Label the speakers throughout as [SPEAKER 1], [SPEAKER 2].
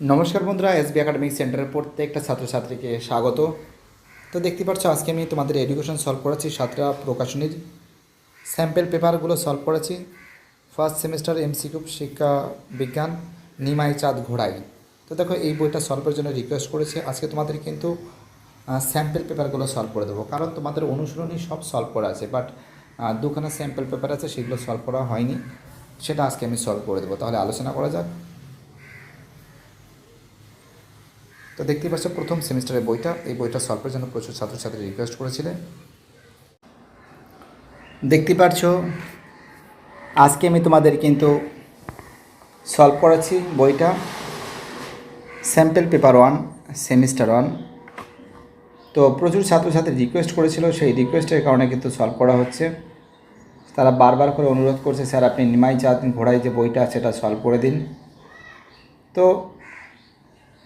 [SPEAKER 1] নমস্কার বন্ধুরা SB academic সেন্টারের প্রত্যেকটা ছাত্রছাত্রীকে স্বাগত। তো দেখতে পাচ্ছ, আজকে আমি তোমাদের এডুকেশন সলভ করেছি সাতটা প্রকাশনীর। স্যাম্পেল পেপারগুলো সলভ করেছি। ফার্স্ট সেমিস্টার এমসিকিউ শিক্ষা বিজ্ঞান, নিমাই চাঁদ ঘোড়াই। তো দেখো, এই বইটা সলভের জন্য রিকোয়েস্ট করেছে। আজকে তোমাদের কিন্তু স্যাম্পেল পেপারগুলো সলভ করে দেবো। কারণ তোমাদের অনুশীলনী সব সলভ করা আছে বাট দুখানা স্যাম্পেল পেপার আছে, সেগুলো সলভ করা হয়নি। সেটা আজকে আমি সলভ করে দেবো। তাহলে আলোচনা করা যাক। তো দেখতেই পাচ্ছ প্রথম সেমিস্টারের বইটা। এই বইটা সলভের জন্য প্রচুর ছাত্রছাত্রী রিকোয়েস্ট করেছিলেন। দেখতে পাচ্ছ, আজকে আমি তোমাদের কিন্তু সলভ করেছি বইটা। Sample paper one semester one তো প্রচুর ছাত্রছাত্রী রিকোয়েস্ট করেছিল, সেই রিকোয়েস্টের কারণে কিন্তু সলভ করা হচ্ছে। তারা বারবার করে অনুরোধ করছে, স্যার, আপনি নিমাই চাঁদ ঘোড়ায় যে বইটা সেটা সলভ করে দিন। তো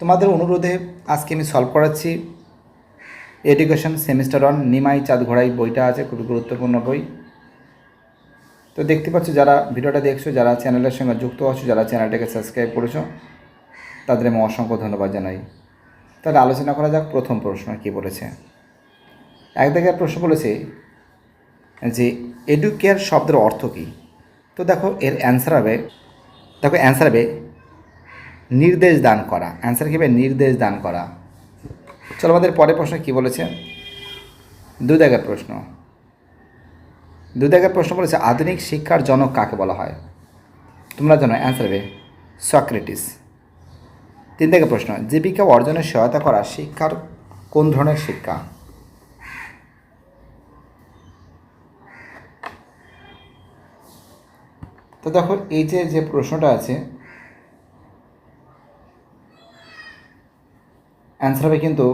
[SPEAKER 1] তোমাদের অনুরোধে আজকে আমি সলভ করাচ্ছি। এডুকেশন সেমিস্টার ওয়ান নিমাই চাঁদ ঘোড়াই বইটা আছে খুবই গুরুত্বপূর্ণ বই। তো দেখতে পাচ্ছ যারা ভিডিওটা দেখছ, যারা চ্যানেলের সঙ্গে যুক্ত আছো, যারা চ্যানেলটাকে সাবস্ক্রাইব করেছ, তাদের আমি অসংখ্য ধন্যবাদ জানাই। তাহলে আলোচনা করা যাক, প্রথম প্রশ্ন কী বলেছে? এক জায়গায় প্রশ্ন বলেছে যে এডুকেয়ার শব্দের অর্থ কী? তো দেখো, এর অ্যান্সার হবে, দেখো অ্যান্সার হবে নির্দেশ দান করা। অ্যান্সার কী হবে? নির্দেশ দান করা। চলো আমাদের পরের প্রশ্ন কী বলেছে? দু দাগের প্রশ্ন। দু দাগের প্রশ্ন বলেছে, আধুনিক শিক্ষার জনক কাকে বলা হয়? তোমরা জানো অ্যান্সার হবে সক্রেটিস। তিন দাগের প্রশ্ন, জীবিকা অর্জনে সহায়তা করা শিক্ষার কোন ধরনের শিক্ষা? তো দেখো, এই যে যে প্রশ্নটা আছে অ্যান্সার হবে কিন্তু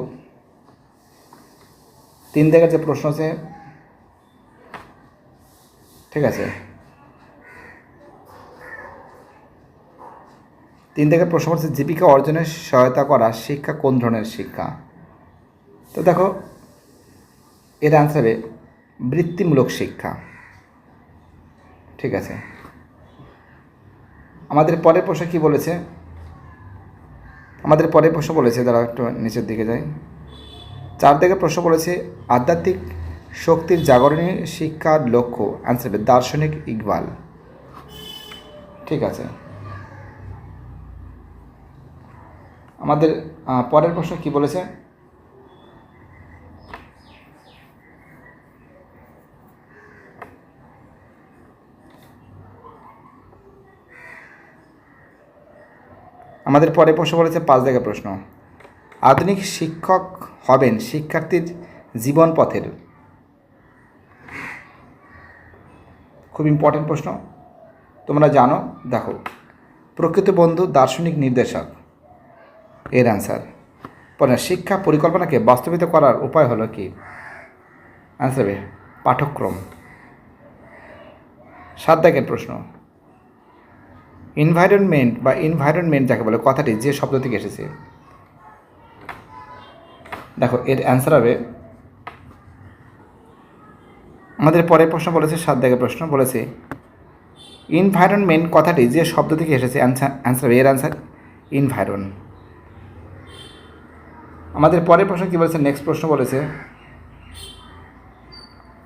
[SPEAKER 1] তিন জায়গার যে প্রশ্ন আছে, ঠিক আছে? তিন জায়গার প্রশ্ন হচ্ছে জীবিকা অর্জনের সহায়তা করা শিক্ষা কোন ধরনের শিক্ষা? তো দেখো, এর অ্যান্সার হবে বৃত্তিমূলক শিক্ষা। ঠিক আছে? আমাদের পরের প্রশ্ন কী বলেছে? আমাদের পরে প্রশ্ন বলেছে তারা একটু নিচের দিকে যাই। চার দিকে প্রশ্ন বলেছে, আধ্যাত্মিক শক্তির জাগরণী শিক্ষার লক্ষ্য। অ্যান্সার দার্শনিক ইকবাল। ঠিক আছে। আমাদের পরের প্রশ্ন কি বলেছে? আমাদের পরে প্রশ্ন বলেছে, পাঁচ জায়গা প্রশ্ন। আধুনিক শিক্ষক হবেন শিক্ষার্থীর জীবন পথের। খুব ইম্পর্টেন্ট প্রশ্ন। তোমরা জানো, দেখো, প্রকৃত বন্ধু দার্শনিক নির্দেশক। এর অ্যান্সার পরে, শিক্ষা পরিকল্পনাকে বাস্তবিত করার উপায় হলো কি? অ্যান্সার পাঠ্যক্রম। সাত দাগের প্রশ্ন। এনভায়রনমেন্ট বা এনভায়রনমেন্ট যাকে বলে, কথাটি যে শব্দ থেকে এসেছে। দেখো, এর অ্যান্সার হবে, আমাদের পরের প্রশ্ন বলেছে, সাত দাগের প্রশ্ন বলেছে এনভায়রনমেন্ট কথাটি যে শব্দ থেকে এসেছে অ্যান্সার হবে, এর অ্যান্সার এনভায়রন আমাদের পরের প্রশ্ন কী বলেছে নেক্সট প্রশ্ন বলেছে,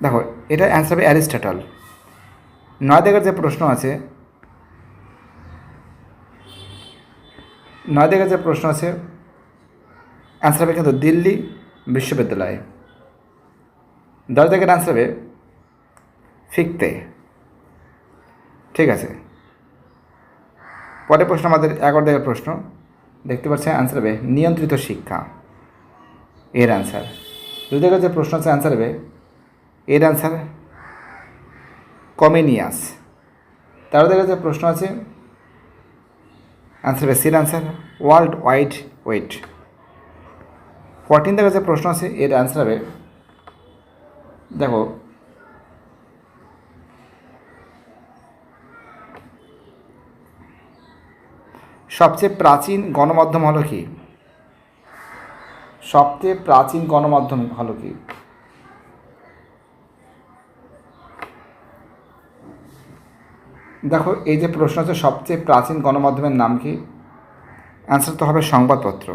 [SPEAKER 1] দেখো এটা অ্যান্সার হবে অ্যারিস্টটল। নয় দাগের যে প্রশ্ন আছে নয় দিকে যে প্রশ্ন আছে অ্যান্সার হবে কিন্তু দিল্লি বিশ্ববিদ্যালয়। দশ দিকের অ্যান্সার হবে ফিকতে ঠিক আছে। পরের প্রশ্ন আমাদের এগারো দিকের প্রশ্ন। দেখতে পাচ্ছেন অ্যান্সার হবে নিয়ন্ত্রিত শিক্ষা। এর অ্যান্সার দিকের যে প্রশ্ন আছে অ্যান্সার হবে, এর অ্যান্সার কমেনিয়াস। দিকের যে প্রশ্ন আছে অ্যান্সার হবে সির answer world wide wait fourteen যে প্রশ্ন আছে, এর অ্যান্সার হবে, দেখো, সবচেয়ে প্রাচীন গণমাধ্যম হলো কি? সবচেয়ে প্রাচীন গণমাধ্যম হলো কি? দেখো, এই যে প্রশ্ন আছে, সবচেয়ে প্রাচীন গণমাধ্যমের নাম কি? অ্যান্সার তো হবে সংবাদপত্র।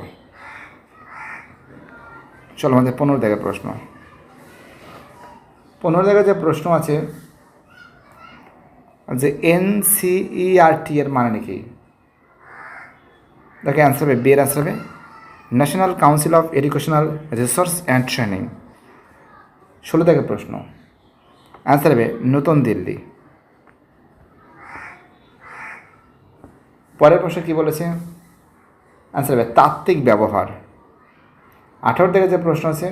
[SPEAKER 1] চলো, আমাদের পনেরো জায়গায় প্রশ্ন। পনেরো জায়গায় যে প্রশ্ন আছে, যে এনসিইআরটি এর মানে নাকি দেখে অ্যান্সার হবে বি এর অ্যান্সার হবে। National council of educational resource and training ষোলো থেকে প্রশ্ন। অ্যান্সার হবে, নতুন দিল্লি। পরের প্রশ্ন কী বলেছে? অ্যান্সার হবে, তাত্ত্বিক ব্যবহার। আঠারো থেকে যে প্রশ্ন আছে,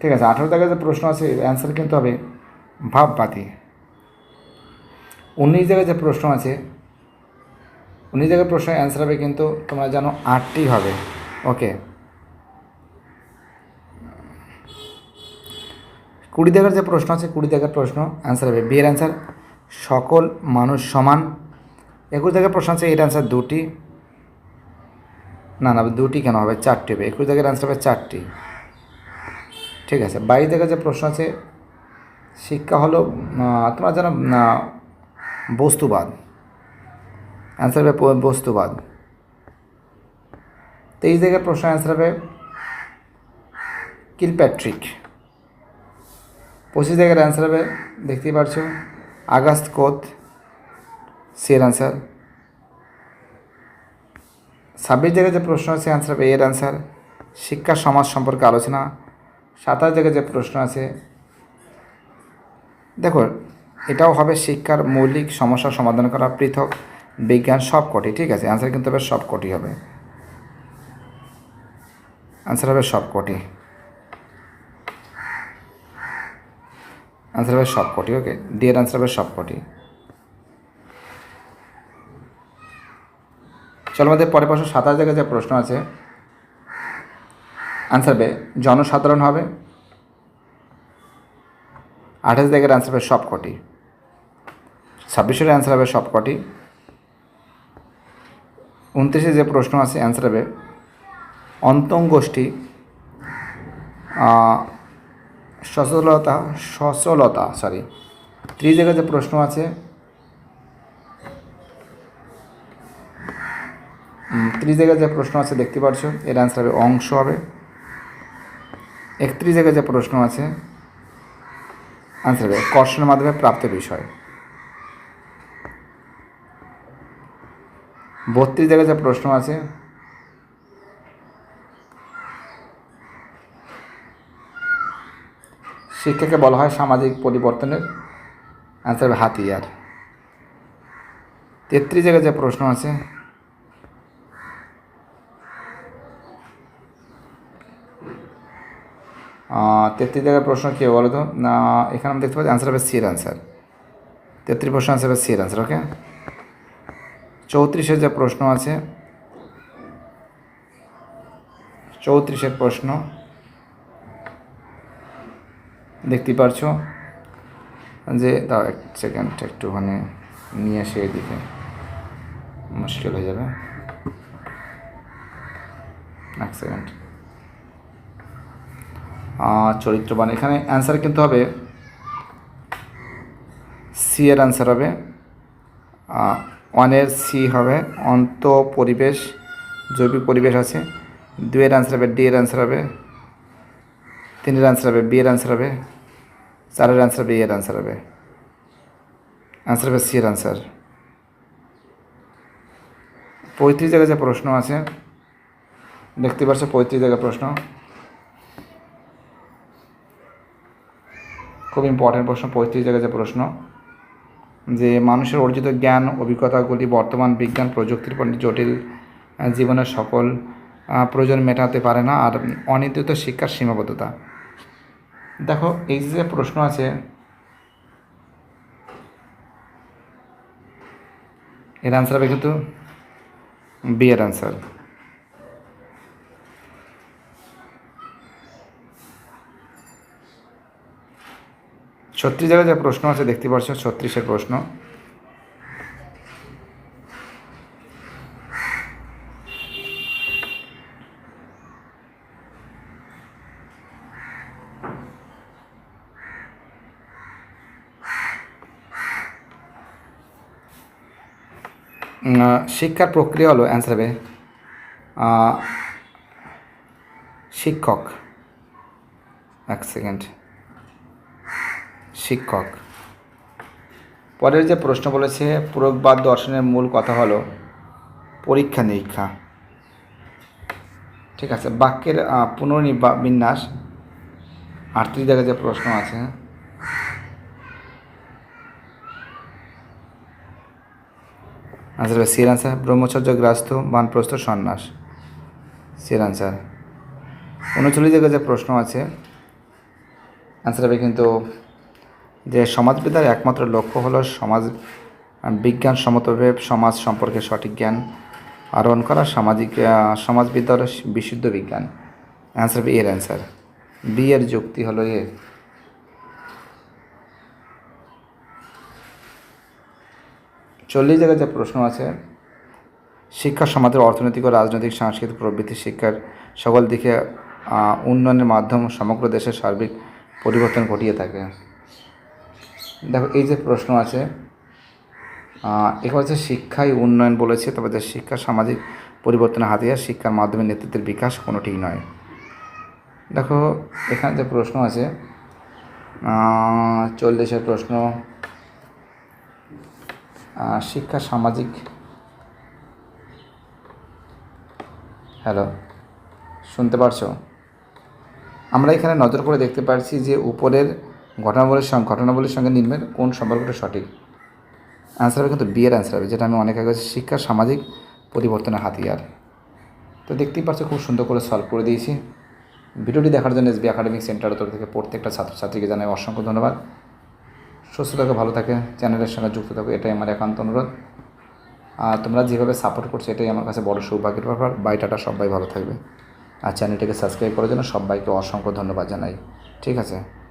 [SPEAKER 1] ঠিক আছে, আঠারো থেকে যে প্রশ্ন আছে অ্যান্সার কিন্তু হবে ভাববাদী। উনিশ জায়গায় যে প্রশ্ন আছে, উনিশ জায়গায় প্রশ্নের অ্যান্সার হবে কিন্তু তোমরা জানো আটটি হবে। ওকে কুড়ি জায়গার যে প্রশ্ন আছে, কুড়ি জায়গার প্রশ্ন অ্যান্সার হবে। বিয়ের অ্যান্সার সকল মানুষ সমান একুশ জায়গার প্রশ্ন আছে এর অ্যান্সার দুটি? না না, দুটি কেন হবে? চারটি হবে। একুশ জায়গার অ্যান্সার হবে চারটি। ঠিক আছে। বাইশ জায়গার যে প্রশ্ন আছে, শিক্ষা হলো তোমরা জানো বস্তুবাদ। অ্যান্সার হবে বস্তুবাদ। তেইশ জায়গার প্রশ্ন অ্যান্সার হবে, কিলপ্যাট্রিক। পঁচিশ জায়গার অ্যান্সার হবে, দেখতেই পারছ আগস্ট কোত। সি এর অ্যান্সার ছাব্বিশ জায়গায় যে প্রশ্ন আছে অ্যান্সার হবে এর অ্যান্সার শিক্ষা, সমাজ সম্পর্কে আলোচনা। সাতাশ জায়গায় যে প্রশ্ন আছে, দেখো, এটাও হবে শিক্ষার মৌলিক সমস্যা সমাধান করা, পৃথক, বিজ্ঞান, সব কটি, ঠিক আছে? অ্যান্সার কিন্তু হবে সব কটি হবে। অ্যান্সার হবে সব কটি। অ্যান্সার হবে সব কটি ওকে ডি এর অ্যান্সার হবে সব চলো আমাদের পরে পাশে সাতাশ জায়গায় যে প্রশ্ন আছে অ্যান্সার হবে জনসাধারণ হবে। আঠাশ জায়গার অ্যান্সার হবে সব কটি ছাব্বিশের অ্যান্সার হবে সব কটি উনত্রিশে যে প্রশ্ন আছে অ্যান্সার হবে অন্তঙ্গোষ্ঠী সচলতা সচলতা সরি ত্রিশ জায়গায় যে প্রশ্ন আছে ত্রিশ জায়গায় যে প্রশ্ন আছে, দেখতে পাচ্ছ এর অ্যান্সার হবে অংশ হবে। একত্রিশ জায়গায় যে প্রশ্ন আছে অ্যান্সার হবে কর্ষণের মাধ্যমে প্রাপ্ত বিষয়। বত্রিশ জায়গায় যে প্রশ্ন আছে, শিক্ষাকে বলা হয় সামাজিক পরিবর্তনের অ্যান্সার হবে হাতিয়ার। তেত্রিশ জায়গায় যে প্রশ্ন আছে তেত্রিশ জায়গায় প্রশ্ন কী বলো তো? না, এখানে আমি দেখতে পাচ্ছি অ্যান্সার হবে সির অ্যান্সার তেত্রিশ প্রশ্ন অ্যান্সার হবে সির অ্যান্সার ওকে চৌত্রিশের যে প্রশ্ন আছে, চৌত্রিশের প্রশ্ন দেখতে পারছ? যে, দাও এক সেকেন্ড একটুখানি নিয়ে আসে এদিকে। মুশকিল হয়ে যাবে। এক সেকেন্ড চরিত্রবান। এখানে অ্যান্সার কিন্তু হবে সি এর অ্যান্সার হবে ওয়ানের সি হবে অন্ত পরিবেশ জৈবিক পরিবেশ আছে দুয়ের অ্যান্সার হবে ডি এর অ্যান্সার হবে তিনের অ্যান্সার হবে বি এর অ্যান্সার হবে চারের অ্যান্সার হবে এর অ্যান্সার হবে। অ্যান্সার হবে সি এর অ্যান্সার পঁয়ত্রিশ জায়গায় যে প্রশ্ন আছে, দেখতে পাচ্ছ পঁয়ত্রিশ জায়গায় প্রশ্ন। খুব ইম্পর্টেন্ট প্রশ্ন, পঁয়ত্রিশ জায়গায় যে প্রশ্ন, যে মানুষের অর্জিত জ্ঞান, অভিজ্ঞতাগুলি বর্তমান বিজ্ঞান প্রযুক্তির পর জটিল জীবনের সকল প্রয়োজন মেটাতে পারে না, আর অনির্দিত শিক্ষার সীমাবদ্ধতা। দেখো, এই যে প্রশ্ন আছে, এর অ্যান্সার হবে কিন্তু বি এর অ্যান্সার ছত্রিশ জায়গায় যে প্রশ্ন আছে, দেখতে পাচ্ছ ছত্রিশের প্রশ্ন। শিক্ষার প্রক্রিয়া হলো অ্যান্সার হবে শিক্ষক। এক সেকেন্ড শিক্ষক। পরের যে প্রশ্ন বলেছে পুরকবাদ দর্শনের মূল কথা হলো পরীক্ষা নিরীক্ষা। ঠিক আছে বাক্যের আহ, পুনর্নিবা- বিন্যাস আটত্রিশ জায়গায় যে প্রশ্ন আছে আনসার হবে সির আনসার ব্রহ্মচর্য গ্রাস্ত বানপ্রস্থ সন্ন্যাস। সির আনসার। উনচল্লিশ জায়গায় যে প্রশ্ন আছে আনসার হবে কিন্তু যে সমাজবিদ্যার একমাত্র লক্ষ্য হলো সমাজ বিজ্ঞান সম্মতভাবে সমাজ সম্পর্কে সঠিক জ্ঞান আরোহণ করা সামাজিক আহ, সমাজবিদ্যা হলো বিশুদ্ধ বিজ্ঞান। অ্যান্সার হবে এর অ্যান্সার বি এর যুক্তি হলো এ চল্লিশ জায়গায় যে প্রশ্ন আছে শিক্ষা সমাজের অর্থনৈতিক ও রাজনৈতিক সাংস্কৃতিক প্রবৃত্তি শিক্ষার সকল দিকে উন্নয়নের মাধ্যম সমগ্র দেশের সার্বিক পরিবর্তন ঘটিয়ে থাকে। দেখো, এই যে প্রশ্ন আছে এখানে হচ্ছে শিক্ষাই উন্নয়ন বলেছে, তবে যে শিক্ষা সামাজিক পরিবর্তনের হাতিয়ার শিক্ষার মাধ্যমে নেতৃত্বের বিকাশ কোনোটিই নয়। দেখো, এখানে যে প্রশ্ন আছে চল্লিশের প্রশ্ন শিক্ষা সামাজিক, হ্যালো, শুনতে পারছ? আমরা এখানে নজর করে দেখতে পারছি যে উপরের ঘটনাবলীর সঙ্গে ঘটনাবলীর সঙ্গে নির্মের কোন সম্পর্কটা সঠিক? অ্যান্সার হবে কিন্তু বিয়ের অ্যান্সার হবে, যেটা আমি অনেক আগে শিক্ষা সামাজিক পরিবর্তনের হাতিয়ার। তো দেখতেই পাচ্ছ, খুব সুন্দর করে সলভ করে দিয়েছি। ভিডিওটি দেখার জন্য এসবি একাডেমিক সেন্টারের তরফ থেকে প্রত্যেকটা ছাত্রছাত্রীকে জানাই অসংখ্য ধন্যবাদ। সুস্থ থাকে, ভালো থাকে, চ্যানেলের সঙ্গে যুক্ত থাকো, এটাই আমার একান্ত অনুরোধ। আর তোমরা যেভাবে সাপোর্ট করছ, এটাই আমার কাছে বড় সৌভাগ্যের ব্যাপার। বাই টাটা, সবাই ভালো থাকবে। আর চ্যানেলটিকে সাবস্ক্রাইব করার জন্য সবাইকে অসংখ্য ধন্যবাদ জানাই। ঠিক আছে?